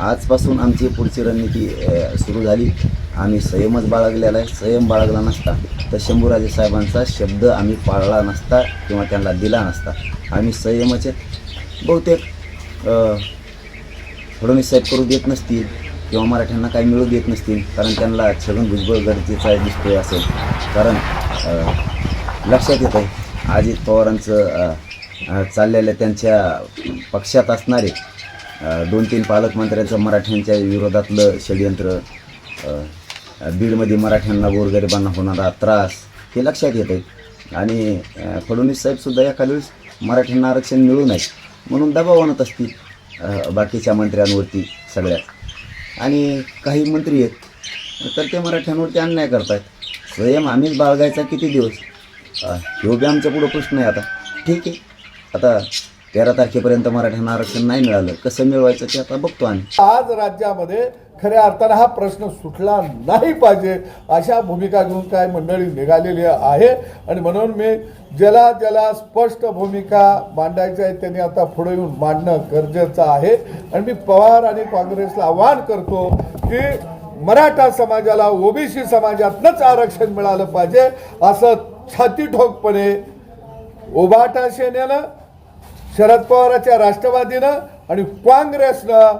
आजपासून आमची पुढची रणनीती सुरू झाली. आम्ही संयमच बाळगलेला आहे. संयम बाळगला नसता तर शंभूराजे साहेबांचा शब्द आम्ही पाळला नसता किंवा त्यांना दिला नसता. आम्ही संयमाचे बहुतेक फडणवीस साहेब करू देत नसतील किंवा मराठ्यांना काही मिळू देत नसतील कारण त्यांना छगन भुजबळ गरजेचा दिसतोय असेल. कारण लक्षात येत आहे अजित पवारांचं चाललेल्या त्यांच्या पक्षात असणारे दोन तीन पालकमंत्र्यांचं मराठ्यांच्या विरोधातलं षडयंत्र बीडमध्ये मराठ्यांना गोरगरिबांना होणारा त्रास हे लक्षात येत आहे आणि फडणवीस साहेबसुद्धा एखाद्या वेळेस मराठ्यांना आरक्षण मिळू नये म्हणून दबाव आणत असतील बाकीच्या मंत्र्यांवरती सगळ्या आणि काही मंत्री आहेत तर ते मराठ्यांवरती अन्याय करतायत. स्वयं आम्हीच बाळगायचा किती दिवस? अ, ह्यो बी आमच्या पुढं प्रश्न आहे आता. ठीक आहे. आता तेरा तारखेपर्यंत मराठ्यांना आरक्षण नाही मिळालं. कसं मिळवायचं ते आता बघतो आम्ही. आज राज्यामध्ये खऱ्या अर्थानं हा प्रश्न सुटला नाही पाहिजे अशा भूमिका घेऊन काय मंडळी निघालेली आहे. आणि म्हणून मी ज्याला ज्याला स्पष्ट भूमिका मांडायची आहे त्यांनी आता पुढे येऊन मांडणं गरजेचं आहे. आणि मी पवार आणि काँग्रेसला आवाहन करतो की मराठा समाजाला ओबीसी समाजातनंच आरक्षण मिळालं पाहिजे असं छाती ठोकपणे उभाटा सेनेनं शरद पवाराच्या राष्ट्रवादीनं आणि काँग्रेसनं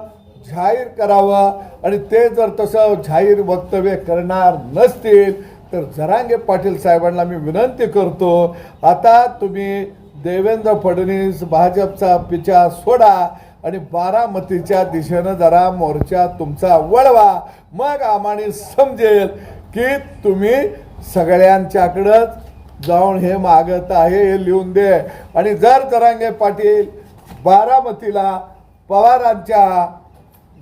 जाहीर करावं. आणि ते जर तसं जाहीर वक्तव्य करणार नसतील तर जरांगे पाटील साहेबांना मी विनंती करतो आता तुम्ही देवेंद्र फडणवीस भाजपचा पिछा सोडा आणि बारामतीच्या दिशेनं जरा मोर्चा तुमचा वळवा. मग आम्हाला समजेल की तुम्ही सगळ्यांच्याकडंच जाऊन हे मागत आहे हे लिहून दे. आणि जर तरांगे पाटील बारामतीला पवारांच्या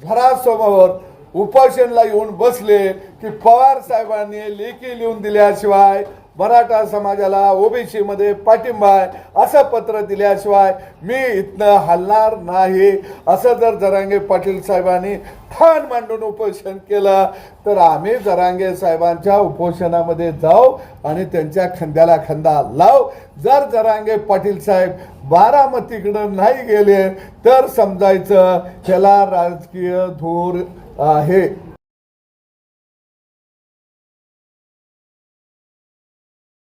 घरासमोर उपोषणला येऊन बसले की पवार साहेबांनी लेखी लिहून दिल्याशिवाय मराठा समाजाला ओबीसी मध्ये पाठिंबा आहे असं पत्र दिल्याशिवाय मी इथनं हलणार नाही. असं जर जरांगे पाटील साहेबांनी ठाण मांडून उपोषण केलं तर आम्ही जरांगे साहेबांच्या उपोषणामध्ये जाऊ आणि त्यांच्या खंद्याला खंदा लाव. जर जरांगे पाटील साहेब बारामतीकडं नाही गेले तर समजायचं ह्याला राजकीय धूर आहे.